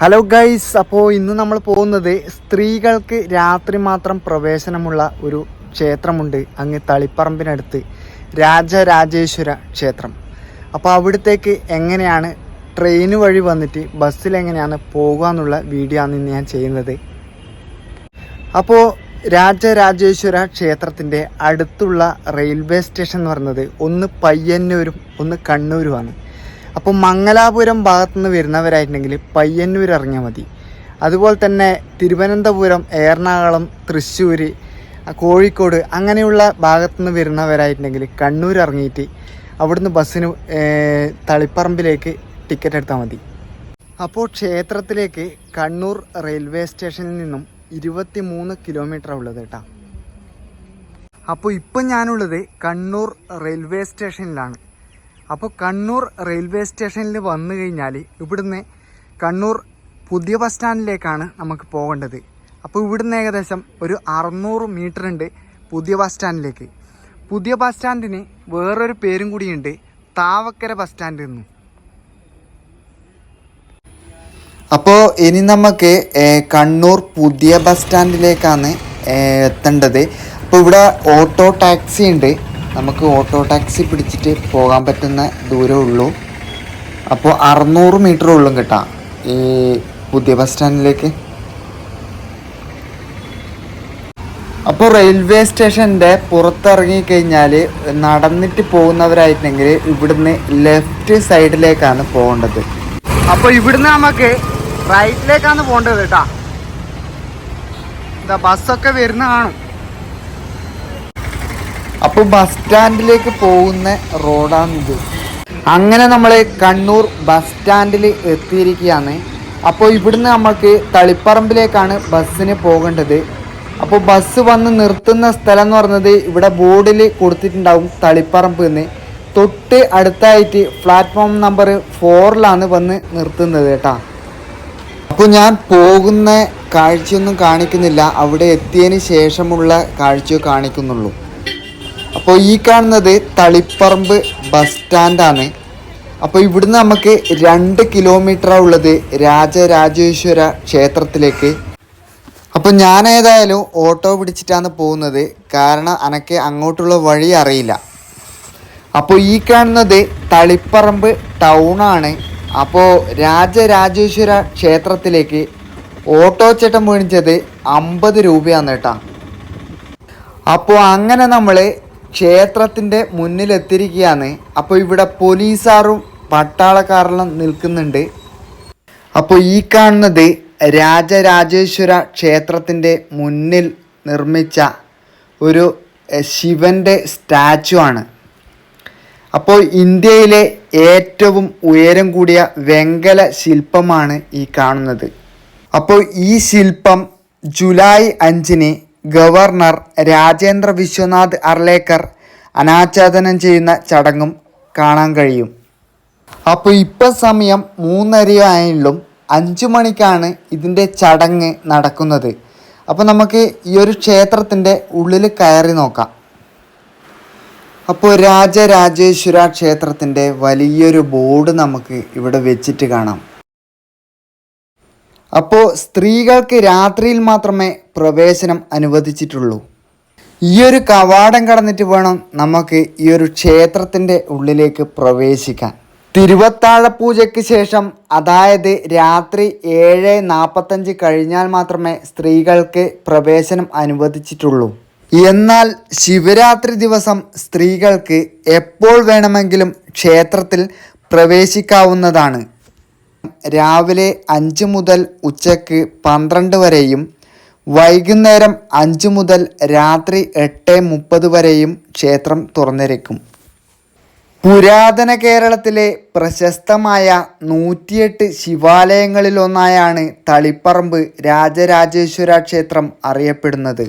Hello guys അപ്പോൾ ഇന്ന് നമ്മൾ പോകുന്നത് സ്ത്രീകൾക്ക് രാത്രി മാത്രം പ്രവേശനമുള്ള ഒരു ക്ഷേത്രമുണ്ട്. അങ്ങ് തളിപ്പറമ്പിനടുത്ത് രാജരാജേശ്വര ക്ഷേത്രം. അപ്പോൾ അവിടത്തേക്ക് എങ്ങനെയാണ് ട്രെയിൻ വഴി വന്നിട്ട് ബസ്സിൽ എങ്ങനെയാണ് പോകുക എന്നുള്ള വീഡിയോ ആണ് ഇന്ന് ഞാൻ ചെയ്യുന്നത്. അപ്പോൾ രാജരാജേശ്വര ക്ഷേത്രത്തിന്റെ അടുത്തുള്ള റെയിൽവേ സ്റ്റേഷൻ എന്ന് പറയുന്നത് ഒന്ന് പയ്യന്നൂരും ഒന്ന് കണ്ണൂരുമാണ്. അപ്പോൾ മംഗലാപുരം ഭാഗത്തുനിന്ന് വരുന്നവരായിട്ടുണ്ടെങ്കിൽ പയ്യന്നൂർ ഇറങ്ങിയാൽ മതി. അതുപോലെ തന്നെ തിരുവനന്തപുരം എറണാകുളം തൃശ്ശൂർ കോഴിക്കോട് അങ്ങനെയുള്ള ഭാഗത്തുനിന്ന് വരുന്നവരായിട്ടുണ്ടെങ്കിൽ കണ്ണൂർ ഇറങ്ങിയിട്ട് അവിടുന്ന് ബസ്സിന് തളിപ്പറമ്പിലേക്ക് ടിക്കറ്റ് എടുത്താൽ മതി. അപ്പോൾ ക്ഷേത്രത്തിലേക്ക് കണ്ണൂർ റെയിൽവേ സ്റ്റേഷനിൽ നിന്നും ഇരുപത്തി മൂന്ന് കിലോമീറ്റർ ഉള്ളത് കേട്ടോ. അപ്പോൾ ഇപ്പം ഞാനുള്ളത് കണ്ണൂർ റെയിൽവേ സ്റ്റേഷനിലാണ്. അപ്പോൾ കണ്ണൂർ റെയിൽവേ സ്റ്റേഷനിൽ വന്നു കഴിഞ്ഞാൽ ഇവിടുന്ന് കണ്ണൂർ പുതിയ ബസ് സ്റ്റാൻഡിലേക്കാണ് നമുക്ക് പോകേണ്ടത്. അപ്പോൾ ഇവിടുന്ന് ഏകദേശം ഒരു അറുന്നൂറ് മീറ്റർ ഉണ്ട് പുതിയ ബസ് സ്റ്റാൻഡിലേക്ക്. പുതിയ ബസ് സ്റ്റാൻഡിന് വേറൊരു പേരും കൂടിയുണ്ട് താവക്കര ബസ് സ്റ്റാൻഡ് എന്നും. അപ്പോൾ ഇനി നമുക്ക് കണ്ണൂർ പുതിയ ബസ് സ്റ്റാൻഡിലേക്കാണ് എത്തേണ്ടത്. അപ്പോൾ ഇവിടെ ഓട്ടോ ടാക്സി ഉണ്ട്. നമുക്ക് ഓട്ടോ ടാക്സി പിടിച്ചിട്ട് പോകാൻ പറ്റുന്ന ദൂരമേ ഉള്ളൂ. അപ്പോൾ അറുന്നൂറ് മീറ്റർ ഉള്ളും കിട്ടാം ഈ പുതിയ ബസ് സ്റ്റാൻഡിലേക്ക്. അപ്പോൾ റെയിൽവേ സ്റ്റേഷന്റെ പുറത്തിറങ്ങി കഴിഞ്ഞാൽ നടന്നിട്ട് പോകുന്നവരായിട്ടുണ്ടെങ്കിൽ ഇവിടുന്ന് ലെഫ്റ്റ് സൈഡിലേക്കാണ് പോകേണ്ടത്. അപ്പോൾ ഇവിടുന്ന് നമുക്ക് റൈറ്റിലേക്കാണ് പോകേണ്ടത് കേട്ടാ. ഇതാ ബസ്സൊക്കെ വരുന്നതാണോ അപ്പോൾ ബസ് സ്റ്റാൻഡിലേക്ക് പോകുന്ന റോഡാണിത് അങ്ങനെ നമ്മൾ കണ്ണൂർ ബസ് സ്റ്റാൻഡിൽ എത്തിയിരിക്കുകയാണ്. അപ്പോൾ ഇവിടുന്ന് നമുക്ക് തളിപ്പറമ്പിലേക്കാണ് ബസ്സിന് പോകേണ്ടത്. അപ്പോൾ ബസ് വന്ന് നിർത്തുന്ന സ്ഥലം എന്ന് പറഞ്ഞത് ഇവിടെ ബോർഡിൽ കൊടുത്തിട്ടുണ്ടാവും തളിപ്പറമ്പ് എന്ന്. തൊട്ട് അടുത്തായിട്ട് പ്ലാറ്റ്ഫോം നമ്പർ ഫോറിലാണ് വന്ന് നിർത്തുന്നത് കേട്ടോ. അപ്പോൾ ഞാൻ പോകുന്ന കാഴ്ചയൊന്നും കാണിക്കുന്നില്ല. അവിടെ എത്തിയതിന് ശേഷമുള്ള കാഴ്ചയോ കാണിക്കുന്നുള്ളൂ. അപ്പോൾ ഈ കാണുന്നത് തളിപ്പറമ്പ് ബസ് സ്റ്റാൻഡാണ്. അപ്പോൾ ഇവിടുന്ന് നമുക്ക് രണ്ട് കിലോമീറ്ററാണ് ഉള്ളത് രാജരാജേശ്വര ക്ഷേത്രത്തിലേക്ക്. അപ്പോൾ ഞാൻ ഏതായാലും ഓട്ടോ പിടിച്ചിട്ടാണ് പോകുന്നത്. കാരണം എനിക്ക് അങ്ങോട്ടുള്ള വഴി അറിയില്ല. അപ്പോൾ ഈ കാണുന്നത് തളിപ്പറമ്പ് ടൗണാണ്. അപ്പോൾ രാജരാജേശ്വര ക്ഷേത്രത്തിലേക്ക് ഓട്ടോ ചേട്ടൻ മേടിച്ചത് അമ്പത് രൂപയാണ് കേട്ടോ. അപ്പോൾ അങ്ങനെ നമ്മൾ ക്ഷേത്രത്തിന്റെ മുന്നിലെത്തിയിരിക്കുകയാണ്. അപ്പോൾ ഇവിടെ പോലീസാറും പട്ടാളക്കാരെല്ലാം നിൽക്കുന്നുണ്ട്. അപ്പോൾ ഈ കാണുന്നത് രാജരാജേശ്വര ക്ഷേത്രത്തിന്റെ മുന്നിൽ നിർമ്മിച്ച ഒരു ശിവന്റെ സ്റ്റാച്ചു ആണ്. അപ്പോൾ ഇന്ത്യയിലെ ഏറ്റവും ഉയരം കൂടിയ വെങ്കല ശില്പമാണ് ഈ കാണുന്നത്. അപ്പോൾ ഈ ശില്പം ജൂലൈ അഞ്ചിന് ഗവർണർ രാജേന്ദ്ര വിശ്വനാഥ് അർലേക്കർ അനാച്ഛാദനം ചെയ്യുന്ന ചടങ്ങും കാണാൻ കഴിയും. അപ്പോൾ ഇപ്പം സമയം മൂന്നരയായാലും അഞ്ചു മണിക്കാണ് ഇതിന്റെ ചടങ്ങ് നടക്കുന്നത്. അപ്പോൾ നമുക്ക് ഈ ഒരു ക്ഷേത്രത്തിന്റെ ഉള്ളിൽ കയറി നോക്കാം. അപ്പോൾ രാജരാജേശ്വര ക്ഷേത്രത്തിന്റെ വലിയൊരു ബോർഡ് നമുക്ക് ഇവിടെ വെച്ചിട്ട് കാണാം. അപ്പോൾ സ്ത്രീകൾക്ക് രാത്രിയിൽ മാത്രമേ പ്രവേശനം അനുവദിച്ചിട്ടുള്ളൂ. ഈ ഒരു കവാടം കടന്നിട്ട് വേണം നമുക്ക് ഈ ഒരു ക്ഷേത്രത്തിന്റെ ഉള്ളിലേക്ക് പ്രവേശിക്കാൻ. തിരുവത്താഴ പൂജയ്ക്ക് ശേഷം അതായത് രാത്രി ഏഴ് നാൽപ്പത്തഞ്ച് കഴിഞ്ഞാൽ മാത്രമേ സ്ത്രീകൾക്ക് പ്രവേശനം അനുവദിച്ചിട്ടുള്ളൂ. എന്നാൽ ശിവരാത്രി ദിവസം സ്ത്രീകൾക്ക് എപ്പോൾ വേണമെങ്കിലും ക്ഷേത്രത്തിൽ പ്രവേശിക്കാവുന്നതാണ്. രാവിലെ അഞ്ച് മുതൽ ഉച്ചയ്ക്ക് പന്ത്രണ്ട് വരെയും വൈകുന്നേരം അഞ്ച് മുതൽ രാത്രി എട്ട് മുപ്പത് വരെയും ക്ഷേത്രം തുറന്നിരിക്കും. പുരാതന കേരളത്തിലെ പ്രശസ്തമായ നൂറ്റിയെട്ട് ശിവാലയങ്ങളിലൊന്നായാണ് തളിപ്പറമ്പ് രാജരാജേശ്വര ക്ഷേത്രം അറിയപ്പെടുന്നത്.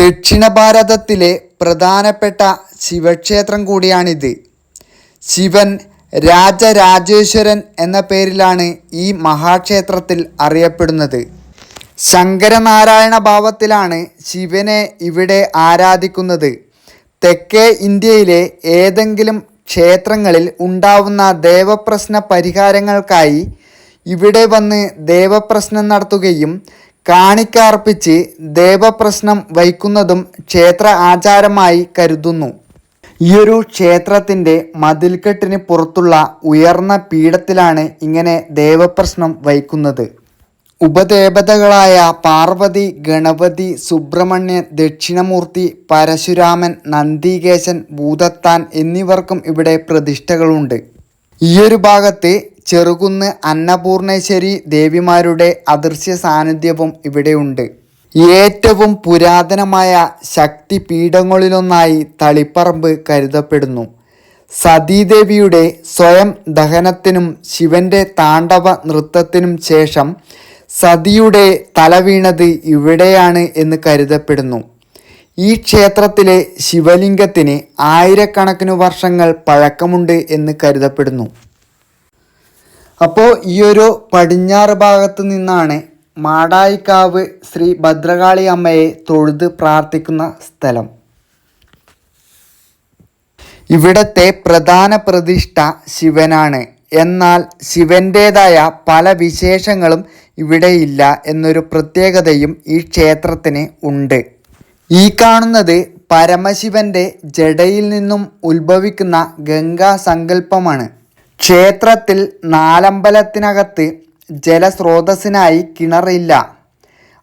ദക്ഷിണ ഭാരതത്തിലെ പ്രധാനപ്പെട്ട ശിവക്ഷേത്രം കൂടിയാണിത്. ശിവൻ രാജരാജേശ്വരൻ എന്ന പേരിലാണ് ഈ മഹാക്ഷേത്രത്തിൽ അറിയപ്പെടുന്നത്. ശങ്കരനാരായണ ഭാവത്തിലാണ് ശിവനെ ഇവിടെ ആരാധിക്കുന്നത്. തെക്കേ ഇന്ത്യയിലെ ഏതെങ്കിലും ക്ഷേത്രങ്ങളിൽ ഉണ്ടാവുന്ന ദേവപ്രശ്ന പരിഹാരങ്ങൾക്കായി ഇവിടെ വന്ന് ദേവപ്രശ്നം നടത്തുകയും കാണിക്കാർപ്പിച്ച് ദേവപ്രശ്നം വയ്ക്കുന്നതും ക്ഷേത്ര ആചാരമായി കരുതുന്നു. ഈയൊരു ക്ഷേത്രത്തിന്റെ മതിൽക്കെട്ടിന് പുറത്തുള്ള ഉയർന്ന പീഠത്തിലാണ് ഇങ്ങനെ ദേവപ്രശ്നം വയ്ക്കുന്നത് ഉപദേവതകളായ പാർവതി ഗണപതി സുബ്രഹ്മണ്യൻ ദക്ഷിണമൂർത്തി പരശുരാമൻ നന്ദികേശൻ ഭൂതത്താൻ എന്നിവർക്കും ഇവിടെ പ്രതിഷ്ഠകളുണ്ട്. ഈയൊരു ഭാഗത്ത് ചെറുകുന്ന് അന്നപൂർണേശ്വരി ദേവിമാരുടെ അദൃശ്യ സാന്നിധ്യവും ഇവിടെയുണ്ട്. ഏറ്റവും പുരാതനമായ ശക്തിപീഠങ്ങളിലൊന്നായി തളിപ്പറമ്പ് കരുതപ്പെടുന്നു. സതീദേവിയുടെ സ്വയം ദഹനത്തിനും ശിവന്റെ താണ്ഡവ നൃത്തത്തിനും ശേഷം സതിയുടെ തല വീണത് ഇവിടെയാണ് എന്ന് കരുതപ്പെടുന്നു. ഈ ക്ഷേത്രത്തിലെ ശിവലിംഗത്തിന് ആയിരക്കണക്കിന് വർഷങ്ങൾ പഴക്കമുണ്ട് എന്ന് കരുതപ്പെടുന്നു. അപ്പോൾ ഈ ഒരു പടിഞ്ഞാറ് ഭാഗത്ത് നിന്നാണ് മാടായിക്കാവ് ശ്രീ ഭദ്രകാളി അമ്മയെ തൊഴുത് പ്രാർത്ഥിക്കുന്ന സ്ഥലം. ഇവിടത്തെ പ്രധാന പ്രതിഷ്ഠ ശിവനാണ്. എന്നാൽ ശിവന്റേതായ പല വിശേഷങ്ങളും ഇവിടെയില്ല എന്നൊരു പ്രത്യേകതയും ഈ ക്ഷേത്രത്തിന് ഉണ്ട്. ഈ കാണുന്നത് പരമശിവന്റെ ജഡയിൽ നിന്നും ഉത്ഭവിക്കുന്ന ഗംഗാ സങ്കല്പമാണ് ക്ഷേത്രത്തിൽ നാലമ്പലത്തിനകത്ത് ജലസ്രോതസ്സിനായി കിണറില്ല.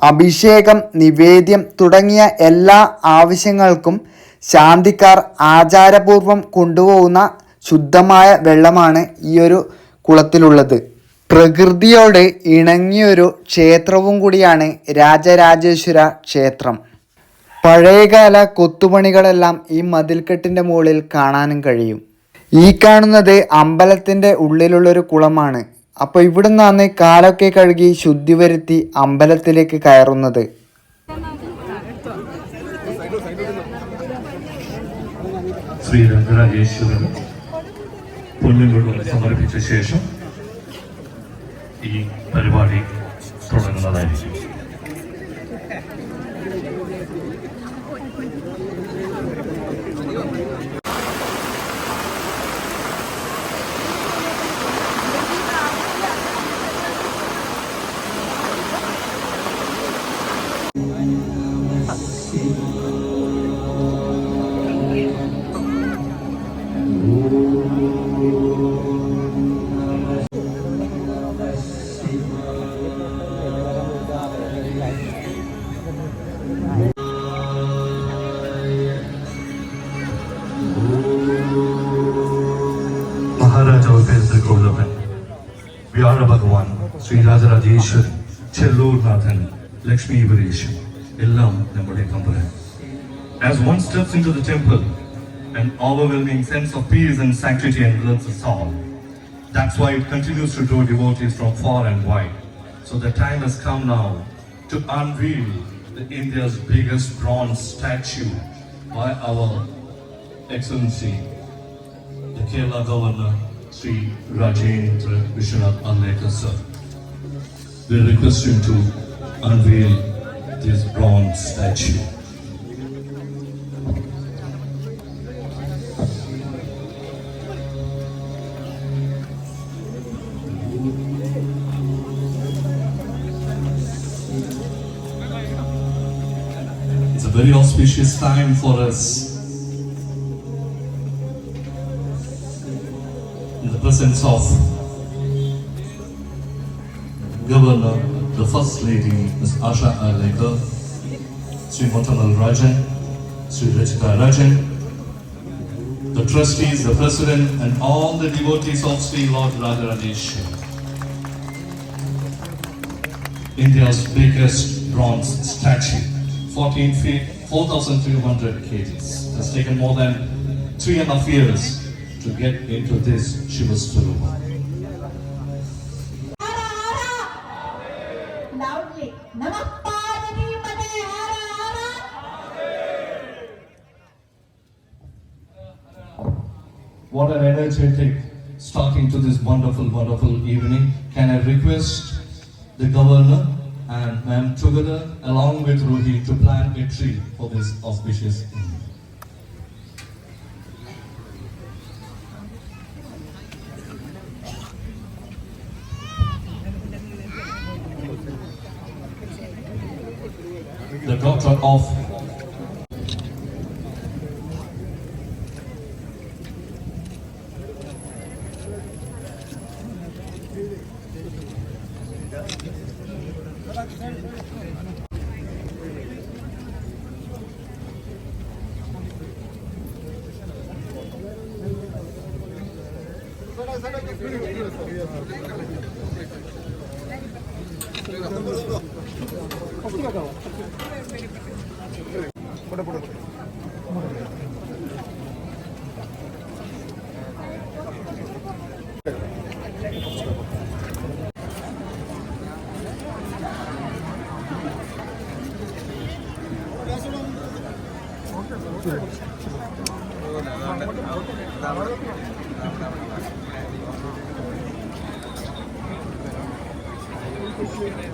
അഭിഷേകം നിവേദ്യം തുടങ്ങിയ എല്ലാ ആവശ്യങ്ങൾക്കും ശാന്തിക്കാർ ആചാരപൂർവം കൊണ്ടുപോകുന്ന ശുദ്ധമായ വെള്ളമാണ് ഈ ഒരു കുളത്തിലുള്ളത്. പ്രകൃതിയോട് ഇണങ്ങിയൊരു ക്ഷേത്രവും കൂടിയാണ് രാജരാജേശ്വര ക്ഷേത്രം. പഴയകാല കൊത്തുപണികളെല്ലാം ഈ മതിൽക്കെട്ടിന്റെ മുകളിൽ കാണാനും കഴിയും. ഈ കാണുന്നത് അമ്പലത്തിന്റെ ഉള്ളിലുള്ളൊരു കുളമാണ്. അപ്പോൾ ഇവിടെ നിന്നാണ് കാലൊക്കെ കഴുകി ശുദ്ധി വരുത്തി അമ്പലത്തിലേക്ക് കയറുന്നത്. ശ്രീ രംഗരാജേശ്വരൻ പൊന്നുകൊള്ളും സമർപ്പിച്ച ശേഷം ഈ പരിപാടി തുടങ്ങുന്നതായിരിക്കും. എല്ലാം നമ്മുടെ തമ്പുരാൻ As one steps into the temple, an overwhelming sense of peace and sanctity envelops us all. That's why it continues to draw devotees from far and wide. So the time has come now to unveil the India's biggest bronze statue by our Excellency, the Kerala Governor, Sri Rajendra Vishwanath Anlekar sir. We request him to unveil this bronze statue. It's a very auspicious time for us in the presence of Governor, the First Lady, Ms. Asha Alekar, Sri Motamal Rajan, Sri Rachita Rajan, the trustees, the president, and all the devotees of Sri Lord Rajarajeshwar. India's biggest bronze statue, 14 feet, 4,200 kgs. It has taken more than three and a half years to get into this Shiva Swarupa. Energetic starting to this wonderful, wonderful evening. Can I request the governor and ma'am together along with Ruhi to plant a tree for this auspicious evening? Gracias.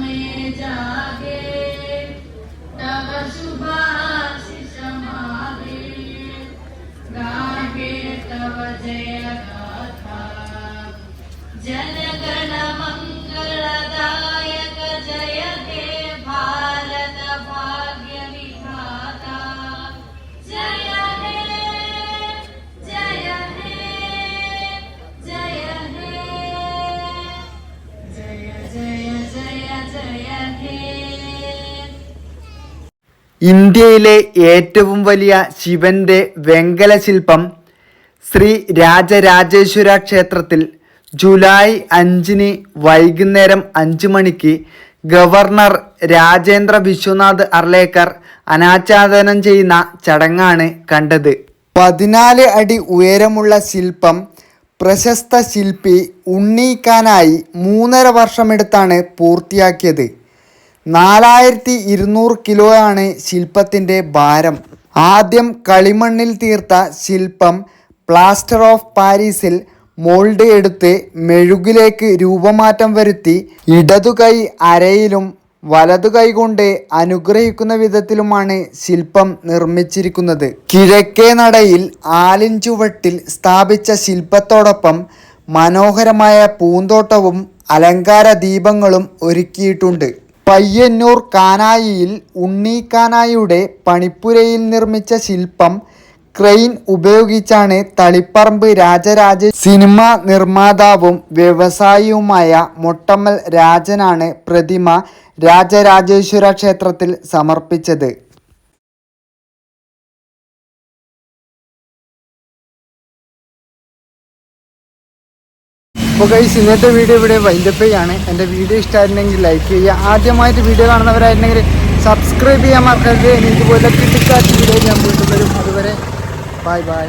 में जागे। तब गागे तब जय गाथा जन गण मंगलदा ഇന്ത്യയിലെ ഏറ്റവും വലിയ ശിവന്റെ വെങ്കല ശില്പം ശ്രീ രാജരാജേശ്വര ക്ഷേത്രത്തിൽ ജൂലൈ അഞ്ചിന് വൈകുന്നേരം അഞ്ച് മണിക്ക് ഗവർണർ രാജേന്ദ്ര വിശ്വനാഥ് അർലേക്കർ അനാച്ഛാദനം ചെയ്യുന്ന ചടങ്ങാണ് കണ്ടത്. പതിനാല് അടി ഉയരമുള്ള ശില്പം പ്രശസ്ത ശില്പി ഉണ്ണീക്കാനായി മൂന്നര വർഷമെടുത്താണ് പൂർത്തിയാക്കിയത്. നാലായിരത്തി ഇരുന്നൂറ് കിലോ ആണ് ശില്പത്തിന്റെ ഭാരം. ആദ്യം കളിമണ്ണിൽ തീർത്ത ശില്പം പ്ലാസ്റ്റർ ഓഫ് പാരീസിൽ മോൾഡ് എടുത്ത് മെഴുകിലേക്ക് രൂപമാറ്റം വരുത്തി ഇടതുകൈ അരയിലും വലതു കൈകൊണ്ട് അനുഗ്രഹിക്കുന്ന വിധത്തിലുമാണ് ശില്പം നിർമ്മിച്ചിരിക്കുന്നത്. കിഴക്കേ നടയിൽ ആലിൻ ചുവട്ടിൽ സ്ഥാപിച്ച ശില്പത്തോടൊപ്പം മനോഹരമായ പൂന്തോട്ടവും അലങ്കാര ദീപങ്ങളും ഒരുക്കിയിട്ടുണ്ട്. പയ്യന്നൂർ കാനായിയിൽ ഉണ്ണി കാനായിയുടെ പണിപ്പുരയിൽ നിർമ്മിച്ച ശില്പം ക്രെയിൻ ഉപയോഗിച്ചാണ് തളിപ്പറമ്പ് രാജരാജ സിനിമ നിർമ്മാതാവും വ്യവസായിയുമായ മൊട്ടമ്മൽ രാജനാണ് പ്രതിമ രാജരാജേശ്വര ക്ഷേത്രത്തിൽ സമർപ്പിച്ചത്. അപ്പോൾ ഗൈസ് ഇന്നത്തെ വീഡിയോ ഇവിടെ വൈൻഡപ്പ് ചെയ്യാണ്. എന്റെ വീഡിയോ ഇഷ്ടമായിരുന്നെങ്കിൽ ലൈക്ക് ചെയ്യുക. ആദ്യമായിട്ട് വീഡിയോ കാണുന്നവരായിരുന്നെങ്കിൽ സബ്സ്ക്രൈബ് ചെയ്യാൻ മറക്കരുത്. എനിക്ക് പോലെ കിട്ടിക്കാത്ത വീഡിയോ ഞാൻ വീണ്ടും വരും. അതുവരെ ബൈ ബൈ